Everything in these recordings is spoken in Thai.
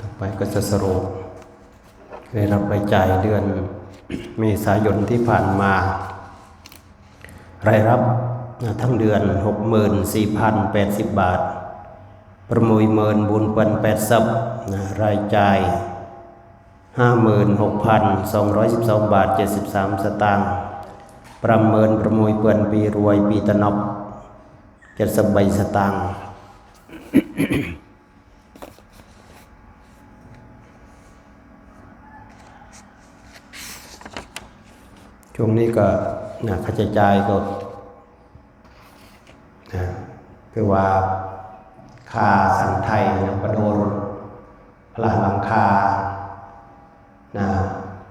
ต่อไปก็จะสรุปได้รับรายจ่ายเดือนเมษายนที่ผ่านมา รายรับทั้งเดือน 64,080 บาท ประมุยเมินบุญปันแปดสับนะรายจ่าย 56,212 บาท 73 สตางค์ประเมินประมวยเปื่อนปีรวยปีตนบเจ็ดสบใบสตางค์ ช่วงนี้ก็นะค่าใช้จ่ายก็นะคือว่าค่าสันไทยนะประโดนพลาหลังคานะ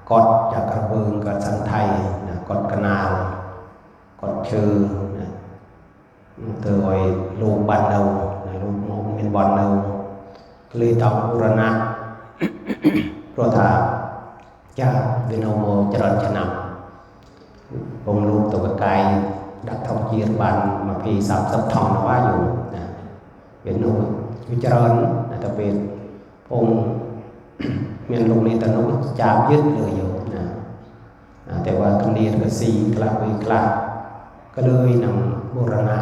กดจากกระเบืองกับสันไทยนะกดกระนาวกดชื่อนะเตยลูกบันเอานะลูกมงเป็นบอลเอาเลยต้องบูรณะเพราะถ้าจะวินโนโมเจริญชนะ องลูกตัวกายดักทองจีรบันมาพีสามสับทองนะว่าอยู่นะเป็นนูวิจารณ์นะแต่เป็นองเมียนลงในตะนุจามยึดเลยอยู่นะแต่ว่าคดีก็สี่กลาวิกลาก็เลยนำบูรณะ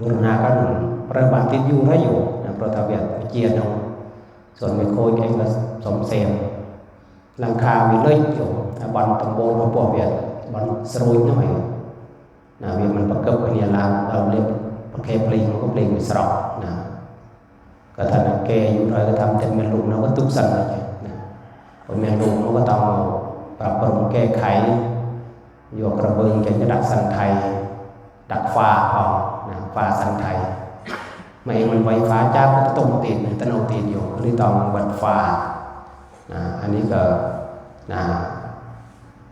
บูรณะก็หนึ่งประบาดติดอยู่ได้อยู่นะ bọn sôi nhồi nè vì mình bắt cướp cái nhà làm đầu lên bắt kẹp liền không liền bị sọt nè ก็ท่านแกอยู่เลยก็ทำแต่เมียลุงเราก็ตุกสั่นเลยนะเมียลุงเราก็ต้องปรับปรุงแก้ไขโยกกระเบิงแกจะดักสันไทย ดักฟ้าออกนะฟ้าสันไทยไม่เองมันไวฟ้าจ้าก็ต้องตีนตะโนตีนอยู่ก็เลยต้องบัดฟ้านะอันนี้ก็นะ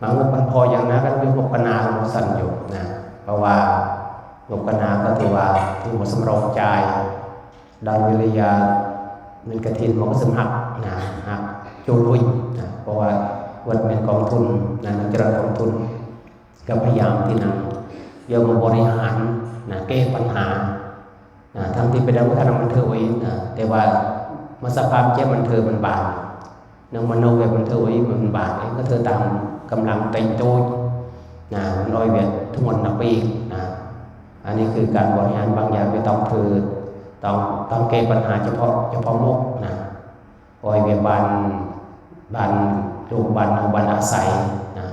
บางงบมันพออย่างนั้นก็มีงบกนาของสั่นอยู่นะเพราะว่างบกนาก็ถือว่าถือว่าสำรองจ่ายดาววิริยาเงินกระถินมันก็สมหักนะหักโจลุยนะเพราะว่าวัดเป็นกองทุนนะนักจรกองทุนก็พยายามที่นำยอมาบริหารนะแก้ปัญหานะทั้งที่เป็นวัฒนธรรมมันเถอไว้นะแต่ว่ามาสภาพเจ้มันเถอมันบาดนางมโนเวทมันเธอไว้มันบาดเองก็เธอตาม กำลังเต็มโตยนะมันลอยเวททุกวันนับปีนะอันนี้คือการบริหารบางอย่างไม่ต้องคือต้องต้องแก้ปัญหาเฉพาะเฉพาะมุกนะปล่อยเวทบานบานลูกบานบานอาศัยนะ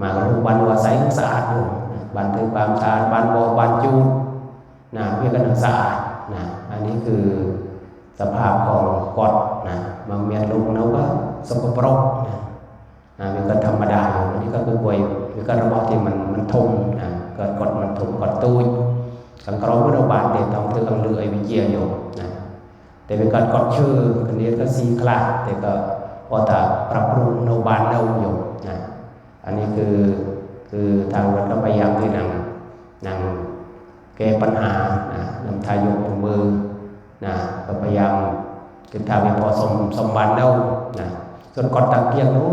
มาลูกบานอาศัยก็สะอาดอยู่บานคือความสะอาดบานโบบานจูดนะเพื่อกันสะอาดนะอันนี้คือสภาพของกฎนะบางเมียนลูกเขาก็สกปรกนะ มันก็ธรรมดาอันนี้ก็คือป่วยมันก็ระบบที่มันมันทมนะเกิดกฎมันทมกฎตุ้ยสังเคราะห์รงพยาบาลเด็กต้องถือกังเลือไอวิเจียอยู่นะแต่เป็นการกฎชื่อคนนี้ก็ซีคลาดแต่ก็พอแต่ปรับปรุงโรงพยาบาลเราอยู่นะอันนี้คือคือทางวัดก็พยายามที่นั่งนั่งแก้ปัญหานะนำทายกมือนะก็พยายามคือทำให้พอสมสมบัน đâu นะส่วนกอดตะเกียงนู้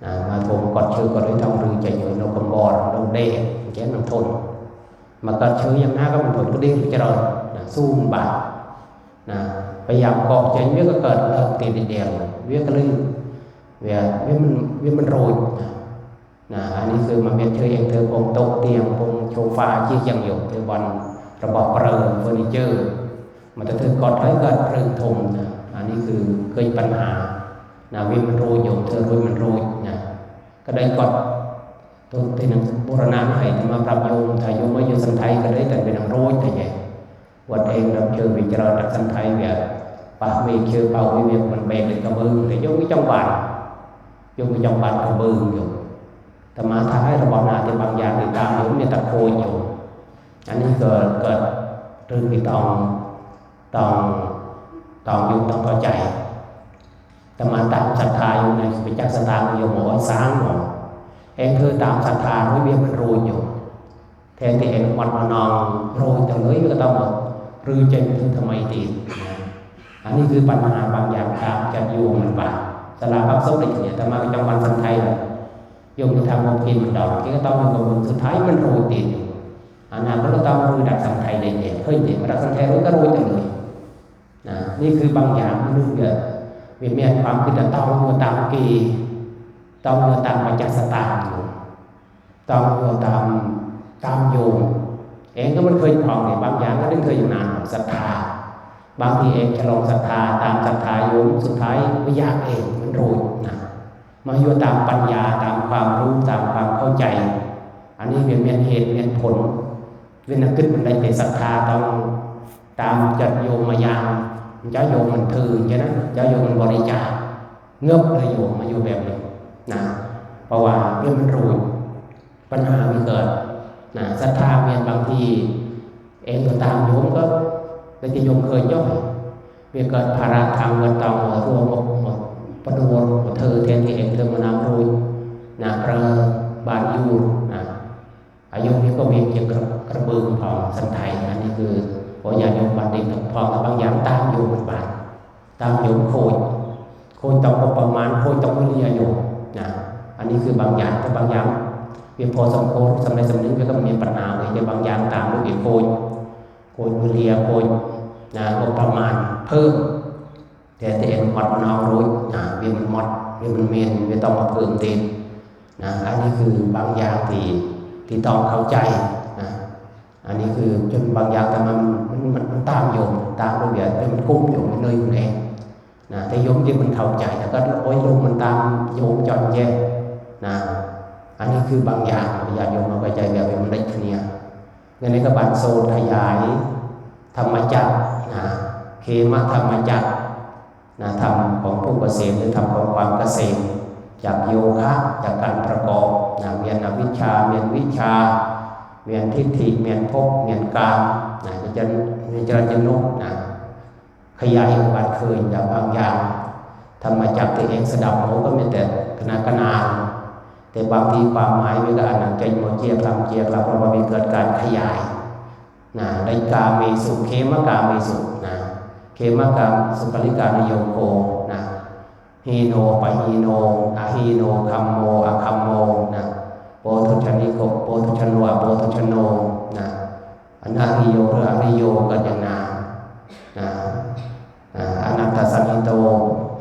mà thôn còn chưa có đối thông rư chạy rồi nó còn bò nó đê chén nó thôn mà còn chưa nhắm ná các mình thôn cứ đi rồi chạy rồi su mình bảo bây giờ còn chạy biết có cần là tiền đi đèo biết cái linh về biết mình biết mình rồi นะอันนี้คือมันเป็นเธอเองเธอคงโต๊ะเตียงคงโซฟาที่ยังอยู่เธอบอลระบบเปลือเฟอร์นิเจอร์มันจะเธอกอดไว้ก็เรื่องทมนะอันนี้คือเคยปัญหานะวิมันรู้อยู่เธอรู้มันรู้ ก็ได้กอดตัวที่นั่งบุรณะให้มาปรับโยมถ้ายมมาอยู่สันไทยก็ได้แต่เป็นนังรู้แต่ใหญ่วัดเองเราเจอวิจารณ์สันไทยแบบปะมีเชื่อเป่าวิเวีมันเบรกกระเบื้องแต่โยมไม่จงบานโยมไม่จงบานกระเบื้องโยมแต่มาท้ายระบอบนาที่บางอย่างที่ตามโยมมีตะโกนโยมอันนี้เกิดเกิดเรื่องที่ต้องต้องต้องโยมต้องเข้าใจ แต่มาตามศรัทธาอยู่ในไปจักศรัทธาอยู่หมอสร้างหมอเองคือตามศรัทธาไม่เบี้ยมันรู้อยู่แทนที่เองวันมานองรู้แต่เลยก็ต้องหมดรือเจนคือทำไมตีอันนี้คือปัญหาบางอย่างตามจัดอยู่มันป่าสลาพักซบอะไรอย่างเงี้ยแต่มาประจำวันสันไทยเลยโยมทำมงกินมันดอกก็ต้องมีกระบวนสุดท้ายมันรู้ตีอยู่อันนั้นก็ต้องรู้ดักสันไทยเด่นๆเฮ้ยเด่นมาดักสันไทยรู้ก็รู้แต่เลยนะนี่คือบางอย่างมันรู้เยอะ วิเมียความคิดต้องอยู่ตามกีต้องอยู่ตามปัจจัสตาอยู่ต้องตามตามโยมเองก็มันเคยพองเนี่ยบางอย่างก็ได้เคยอยู่นานศรัทธา บางทีเองจะลงศรัทธาตามศรัทธาโยมสุดท้ายไม่ยากเองมันรู้นะมาอยู่ตามปัญญาตามความรู้ตามความเข้าใจ อันนี้เป็นเมียนเหตุเมียนผลเวนกึศมันได้แต่ศรัทธาต้องตามจัดโยมมายาม จ้าโยมมันถือใช่ไหมจ้าโยมมันบริจาคเงือบเลยโยมมาอยู่แบบนี้นะเพราะว่าเรื่องมันรู้ปัญหาไม่เกิดนะศรัทธาเมียนบางทีเองก็ตามโยมก็แต่ที่โยมเคยย่อยเมียเกิดภาระทางเงินตองรวมหมดประดวนเธอเทนที่เองเธอมานำรู้นะกระบานยูนะอายุนี้ก็มีเกี่ยวกับกระเบื้องของสันไทยอันนี้คือ พอญาโยมบัณฑิตพอกับบางอย่างตามอยู่มันบานตามโยมโคยโคยต้องประมาณโคยต้องวิริยโยมนะอันนี้คือบางอย่างแต่บางอย่างเพียงพอสมโคสมัยสมัยนี้ก็มีปัญหาเลยแต่บางอย่างตามลูกอีโคยโคยวิริยโคยนะก็ประมาณเพิ่มแต่ที่เองหมดมันเอารู้นะเวียนมันมัดเวียนมันเมียนไม่ต้องมาเพิ่มเต็มนะอันนี้คือบางอย่างที่ที่ต้องเข้าใจ อันนี้คือจนบางอย่างแต่มันมันมันตามโยมตามระเบียบมันกุ้มโยมเลยมันเองนะแต่โยมที่มันเข้าใจแต่ก็โอ้ยโยมมันตามโยมจอนแย่นะอันนี้คือบางอย่างญาติโยมมาเข้ใจแบบมันได้เคลียร์งั้นในกระบาดโซนขยาย ธรรมจักรนะเคมธรรมจักรนะธรรมของผู้เกษมหรือธรรมของความเกษมจากโยคะจากการประกอบนะเมียนวิชชาเมียนวิชา เมียนทิฏฐิเมียนภพเมียนกามนะจะจะจะจนุกนะขยายอุบัติเคยจากบางอย่างธรรมจักรที่เองสดับหูก็มีแต่คณะกนานแต่บางทีความหมายวิกานังใจโมเจียคลำเจียคลำเพราะว่ามีเกิดการขยายนะได้กาเมสุเคมกาเมสุนะเคมกามสุปริการโยโคนะฮีโนปะฮีโนอะฮีโนคัมโมอะคัมโม โกโปทุชโนอะโปทุชโนนะอนาริโยหรืออริโยกันอย่านานะอนัตตสัมมิโต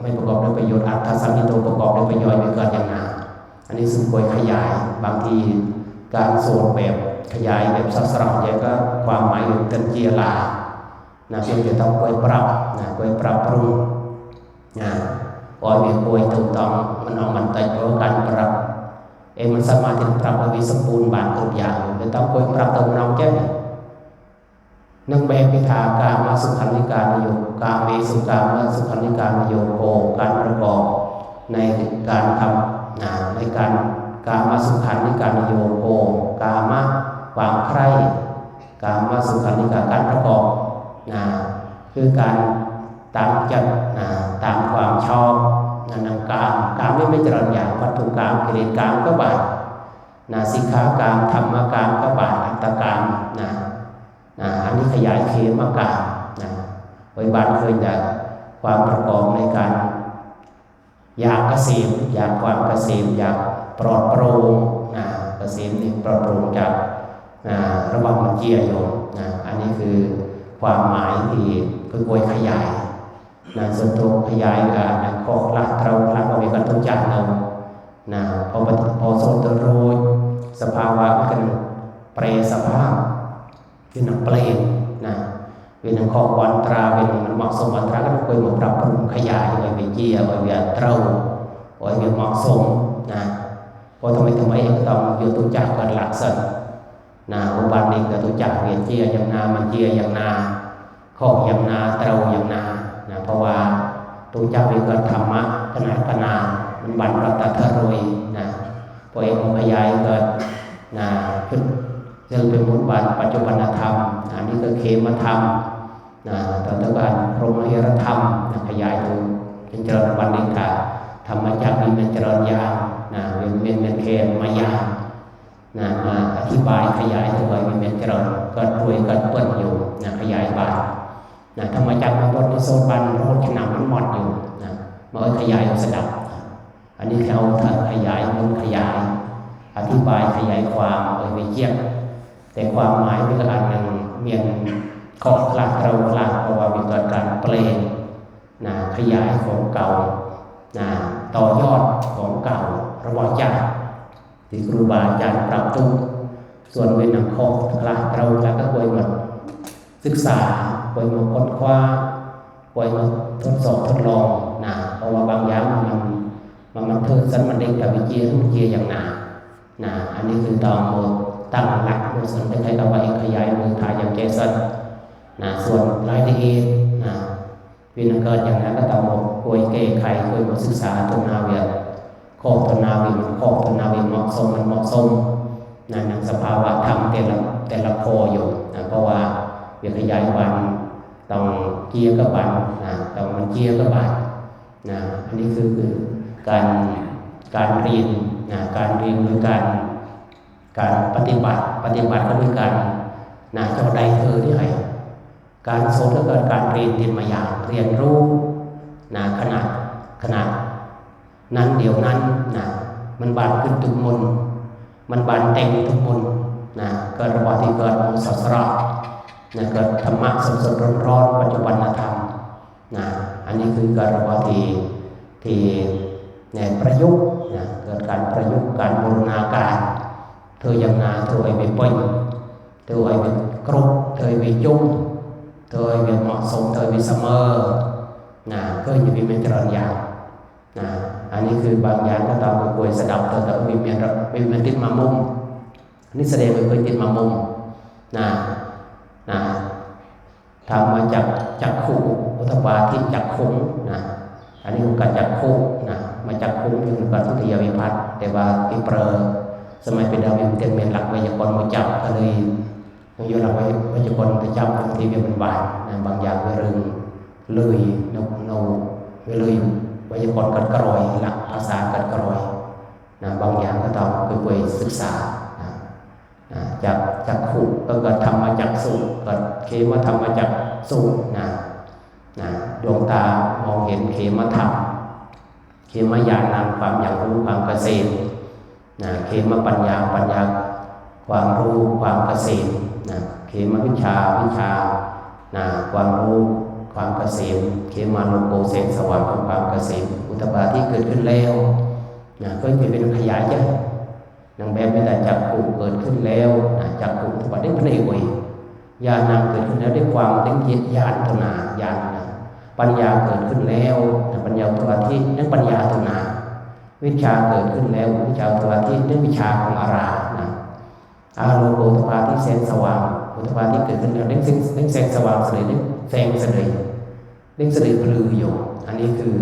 ไม่ประกอบด้วยประโยชน์อัตตสัมมิโตประกอบด้วยประโยชน์ไม่กิดอย่านาอันนี้สุดควรขยายบางทีการโสดแบบขยายแบบสัสระใหญ่ก็ความหมายถึงเต็นเจียลานะเพียงแต่ต้องคอยปรับนะคอยปรับปรุงนะปล่อยมีคอยถูกต้องมันเอามันแต่เพราะการปรับ เองมันสมารถที่จะปรับให้สมบูรณ์บานทุกอย่างแต่ต้องคอยปรับตรงเราแค่ไหนนังแบบพิธาการมาสุขันิการโยกาเมสุขการมาสุขันิการโยโคการประกอบในการทำนะในการการมาสุขันิการโยโคการมาวามใครการมาสุขันิการการประกอบนะคือการตามจัดนะตามความชอบ นะนังกามกามไม่ไม่จริญอย่างวัตถุกามกิเลสกามก็บาดนะสิกขากามธรรมกามก็บาดอัตตกามนะนะอันนี้ขยายเคมกามนะไว้บานเคยจากความประกอบในการ อยากเกษมอยากความเกษมอยากปลอดโปร่งนะเกษมนี่ปลอดโปร่งจากนะระบบมันเจียโยมนะอันนี้คือความหมายที่คือกวยขยาย นะส่วนตัวขยายกับนะข้อละเราละเรามีกันทุกอย่างเรานะพอพอโซนตัวรู้สภาวะกันเปรสภาพคือนักเปลี่ยนนะเว vì nó khó quan tra vì nó mặc sông quan tra nó quay một rập rung khai dài bởi vì chia bởi vì trâu bởi vì mặc sông nè có ทำไมทำไมก็ต้องอยู่ตัวจักกันหลักสันนะอุบัติก็ตัวจักเวียนเจียอย่างนามันเจียอย่างนาข้ออย่างนาเตาอย่างนา นะเพราะว่าตัวจักเป็นกธรรมะขนาดขนามันบันรัตทรวยนะพอเองขยายเกิดนะขึ้นจึงเป็นมุตบันปัจจุบันธรรมอันนี้ก็เคมธรรมนะต่อตะการพรหมเฮรธรรมนะขยายตัวเป็นเจริญวันนี้ค่ะธรรมจักรมีเป็นเจริญยาวนะเวียนเวียนเป็นเคมายานะมาอธิบายขยายตัวมีเป็นเจริญก็รวยก็เปิ้นอยู่นะขยายบาน นะธรรมจักรมันบนโซนบันโรดขนาดมันหมดอยู่นะมาขยายสดับ อันนี้เขาขยายมันขยาย อธิบายขยายความเอ่ยไปเยี่ยมแต่ความหมายเป็นอันหนึ่งเมียนขอคลาดเราคลาดเพราะว่ามีเกิดการเปลี่ยนนะขยายของเก่านะต่อยอดของเก่าระหว่างจักที่ครูบาอาจารย์ปรับปรุงส่วนเป็นหนังขอคลาดเราแล้วก็ควรมาศึกษา ควรมาค้นคว้าควรมาทดสอบทดลองนะเพราะว่าบางอย่างมันมันมันเพิ่มสันมันเด็กกับวิเจียวิเจียอย่างหนานะอันนี้คือตองโมตั้งหลักโมสนไปใช้กับว่าเองขยายมือถ่ายอย่างเจสันนะส่วนรายละเอียดนะวินาเกิดอย่างนั้นก็ต้องโมกวยเก้ไขกวยมาศึกษาตุนาเวียโคกตุนาเวีมันโคกตุนาเวียเหมาะสมมันเหมาะสมนะในสภาวะธรรมแต่ละแต่ละโคอยู่นะเพราะว่าเวียขยายวัน ต้องเกียร์กับวันะต้องมันเกียร์กับวันะอันนี้คือคือการการเรียนนะการเรียนหรือการการปฏิบัติปฏิบัติก็คือการนะเจ้าใดเธอที่ให้การโซนก็เกิดการเรียนเรียนมาอย่างเรียนรู้นะขนาดขนาดนั้นเดี๋ยวนั้นนะมันบานขึ้นทุกมนมันบานเต็งทุกมนนะเกิดระหว่างที่เกิดมุสสระ นะเกิดธรรมะสดสดร้อนร้อนปัจจุบันธรรมนะอันนี้คือกิดรวาทีที่เนี่ยประยุกต์นะเกิดการประยุกต์การบูรณาการเธอยังนาเธอไอ้ไม่ปิ้งเธอไอ้ไม่กรุบเธอไอ้ไม่จุ้งเธอไอ้ไม่เหมาะสมเธอไอ้ไม่เสมอนะก็จะมีเป็นจรนยาวนะอันนี้คือบางอย่างก็ตามกวยสดับเธอแต่มีเมียนมีเมียนติดมามุมนนี้แสดงว่าเคยติดมามุมนะ นะทำมาจากจากขู่อุทบาที่จากขุงนะอันนี้คือการจากคู่นะมาจากคุ้มอยู่กับทุติยวิพัฒน์แต่ว่าอีเปรสมัยเป็นดาววิเตียนเมียนหลักวิญญาณมาจับก็เลยอยู่หลักวิญญาณไปจับบางทีเป็นบาทนะบางอย่างเรื่องเลยนกนูเวเลยวิญญาณกัดกรอยหลักภาษากัดกรอยนะบางอย่างก็ต้องไปไปศึกษา จากจากขู่ก็เกิดทำมาจากสูเกิดเคมาทำมาจากสูนะนะดวงตามองเห็นเขมธรรมเขมญาณนามความอย่างรู้ความเกษมนะเขมปัญญาปัญญาความรู้ความเกษมนะเขมวิชาวิชานะความรู้ความเกษมเขมาโลโกเสงสว่างของความเกษมอุตบาที่เกิดขึ้นแล้วนะก็จะเป็นขยายใหญ่ นางแบบไม่ได้จักขู่เกิดขึ้นแล้วนะจักขู่อุตบาได้พระเวยญาณนางเกิดขึ้นแล้วด้วยความเล็งเย็ดญาณตนาญาณนะปัญญาเกิดขึ้นแล้วปัญญาตัวที่นั่นปัญญาตนาวิชาเกิดขึ้นแล้ววิชาตัวที่นั่นวิชาของอารานะอาโลโกตภาที่แสงสว่างอุตภาที่เกิดขึ้นแล้วเล่งแสงเล่งแสงสว่างเสด็จเล่งแสงเสด็จเล่งเสด็จปลืออยู่อันนี้คือ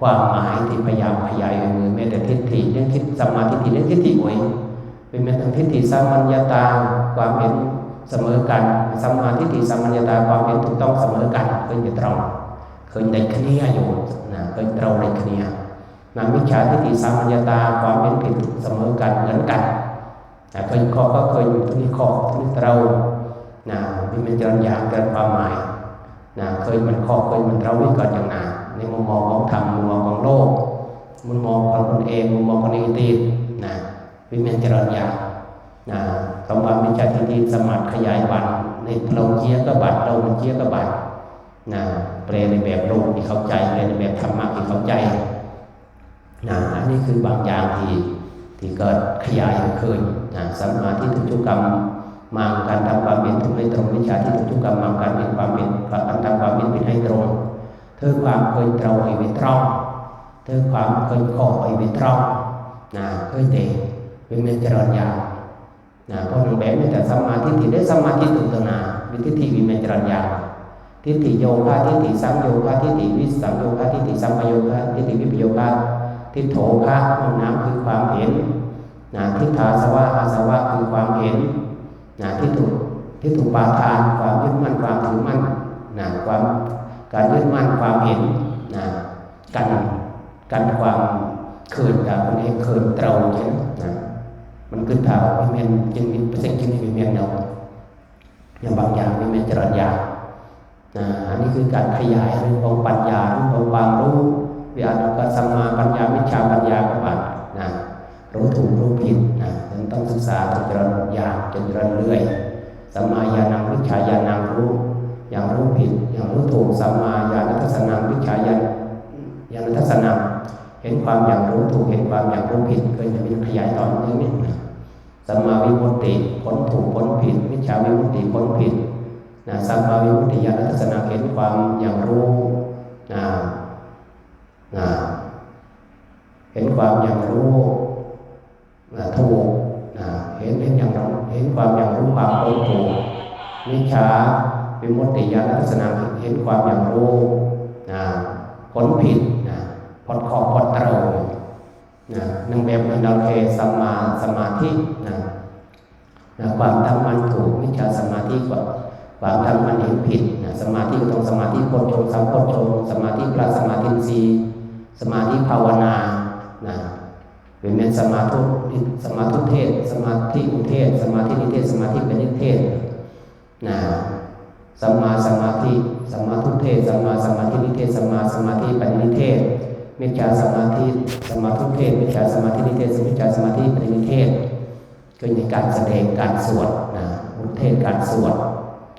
ความหมายที่พยายามขยายมือแม้แต่ทิฏฐิเรื่องทิฏสมาธิเรื่องทิฏฐิโวยเป็นแม้แต่ทิฏฐิสามัญญาตาความเห็นเสมอกันสมาธิฏฐิสามัญญาตาความเห็นถูกต้องเสมอกันเคือจะตรงเคยได้คเนียอยู่นะเคยเราได้คเนียนะมิจฉาทิฏฐิสามัญญาตาความเป็นผิดเสมอกันเหมือนกันนะเคยข้อก็เคยอยู่ที่นี่ข้อที่นี่เรานะมีมันจรอย่าเกินความหมายนะเคยมันข้อเคยมันเราไม่ก่อนอย่างนา ในมุมมองของธรรมมุมมองของโลก มุมมองของตนเองมุมมองของนิตินะวิมันจรอย่างนะคำว่ามิจฉาทิฏฐิสมัติขยายวันในเราเจียก็บัดเรามันเจียก็บัดนะแปลในแบบโลกที่เข้าใจแปลในแบบธรรมะที่เข้าใจนะอันนี้คือบางอย่างที่ที่เกิดขยายขึ้นนะสัมมาทิฏฐิจุกรรมมังการทำความเห็นถูกให้ตรงวิชาที่ถูกทุกรรมมังการเห็นความเห็นการทำความเห็นผิดให้ตรง เธอความเคยตรงឲ្យវាត្រង់เธอความเคยខុសឲ្យវាត្រង់ណាឃើញទេវាមានច្រើនយ៉ាងណាប៉ុន្តែបែបនេះតែសមាធិទីនេះសមាធិទុតនាវិធីទីវាមានច្រើនយ៉ាងทิฏฐิโยคะทิฏฐิสังโยคะทิฏฐิวิสังโยคะทิฏฐิสัมปโยคะทิฏฐิวิปโยคะทิฏโถคะห้องน้ำคือความเห็นนะทิฏฐาสวะอาสวะคือความเห็นนะทิฏฐุทิฏฐุปาทานความยึดมั่นความถือมั่นนะความ การยึดมั่นความเห็นนะกันกันความเคืนกับคนเองคืนเตราใช่ไหมนะมันขึ้นถาวไม่เมียนจึงมีเปอร์เซ็นต์จึงมีเมียนเนาอย่างบางอย่างไม่เมียนจรญอย่านะอันนี้คือการขยายเรื่องของปัญญาเรื่องของความรู้วิอานุกัสมาปัญญาวิชาปัญญากับบัตนะรู้ถูกรู้ผิดนะมันต้องศึกษาจนจริญอย่าจนเจริญเรื่อยสัมมาญาณังวิชาญาณังรู้ อย่างรู้ผิด อย่างรู้ถูกสัมมาญาณทัศนังวิชาญาณญาณทัศนังเห็นความอย่างรู้ถูกเห็นความอย่างรู้ผิดเก็จะมีขยายต่อเนื่องนี่สัมมาวิมุตติผลถูกผลผิดวิชาวิมุตติผลผิดนะสัมมาวิมุตติญาณทัศนังเห็นความอย่างรู้นะนะเห็นความอย่างรู้นะถูกนะเห็นเห็นอย่างเห็นความอย่างรู้ความพ้นถูกวิชา วิมุตติญาณทัศนังเห็นความอย่างรู้นะผลผิดนะพอดขอบพอดเตานะนั่งแบบนั้นเราเคสัมมาสมาธินะนะความตั้งมั่นถูกวิชาสมาธิกว่าความตั้งมั่นเห็นผิดนะสมาธิต้องสมาธิโพชฌงสัมโพชฌงสมาธิพระสมาธิสีสมาธิภาวนานะเป็นเมนสมาธิสมาธิเทศ สมาธิอุเทศ สมาธินิเทศ สมาธิเป็นนิเทศนะ สัมมาสมาธิสัมมาทุเทศสัมมาสมาธินิเทศสัมมาสมาธิปัญญนิเทศมิจฉาสมาธิสมาทุเทศมิจฉาสมาธินิเทศมิจฉาสมาธิปัญญนิเทศก็ในการแสดงการสวดนะอุเทศการสวด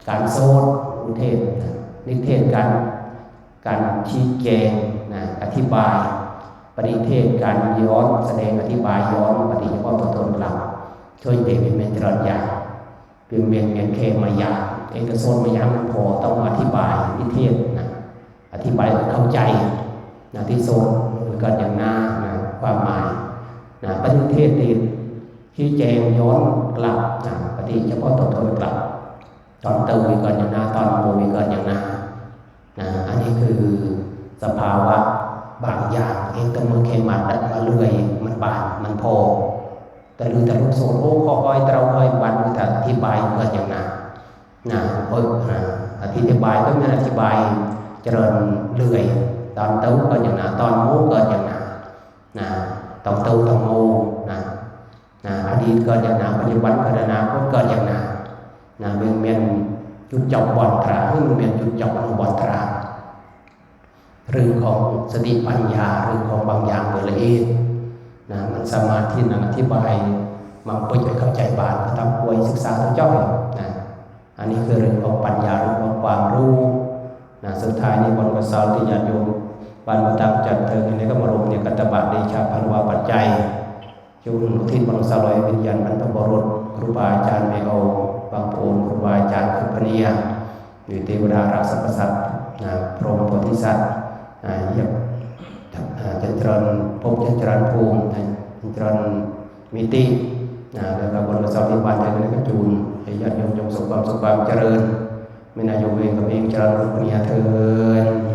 การโซดอุเทศนิเทศการการชี้แจงนะอธิบายปฏิเทศการย้อนแสดงอธิบายย้อนปฏิเฉพาะตัวตนเราช่วยเด็กเป็นเมนจรญญาเป็นเมนเมนเคมายา เอกโซนมายามันพอต้องอธิบายนิเทศนะอธิบายให้เข้าใจนะที่โซนมันเกิดอย่างหน้านะความหมายนะปฏิเทศตีชี้แจงย้อนกลับนะปฏิเฉพาะตัวตนกลับ ตอนเติมมีเกิดอย่างหน้าตอนโมมีเกิดอย่างหน้านะอันนี้คือสภาวะบางอย่างเองแต่มือเคมาดัดมาเลื่อยมันบานมันโพแต่ลือแต่ลูกโซนโอ้คอยเตาคอยบันแต่อธิบายเกิดอย่างนั้น นะเออนะอธิบายก็ไม่อธิบายเจริญเลื่อย ตอนเต้ากิดอย่างนั้นตอนโมกิดอย่างนั้นนะตอนเต้าตอนโมนะนะอดีตกิดอย่างนั้นปัจจุบันเกิดอนาคตเกิดอย่างนั้นนะเมียนเมียนจุดจบบอลตราเรื่องเมียนจุดจบบอลตราเรื่องของสติปัญญาเรื่องของบางอย่างโดยละเอียดนะมันสมาธินั้นอธิบายมาไปไปเข้าใจบานก็ทำป่วยศึกษาตัวจ้อย อันนี้คือเรื่องของปัญญาเรื่องของความรู้นะสุดท้ายนี้บนกระสาวที่ญาติโยมบานมาตามจัดเธอในก็มารวมเนี่ยกัตบะเดชาพันวาปัจจัยจุนอุทิศบนสลอยวิญญาณบรรพบรุษครูบาอาจารย์เมโอบางปูนครูบาอาจารย์คือพเนียอยู่เทวดารักษาประสัตนะพรหมโพธิสัตว์เยี่ยมจันทรนพบจันทรนภูมิจันทรนมิตินะแล้วก็บนกระสอบที่บานใจนั้นก็จูน ให้ญาติโยมจงสุขความสุขความเจริญไม่นายโยมเองกับเองเจริญรุ่งเรืองเถิด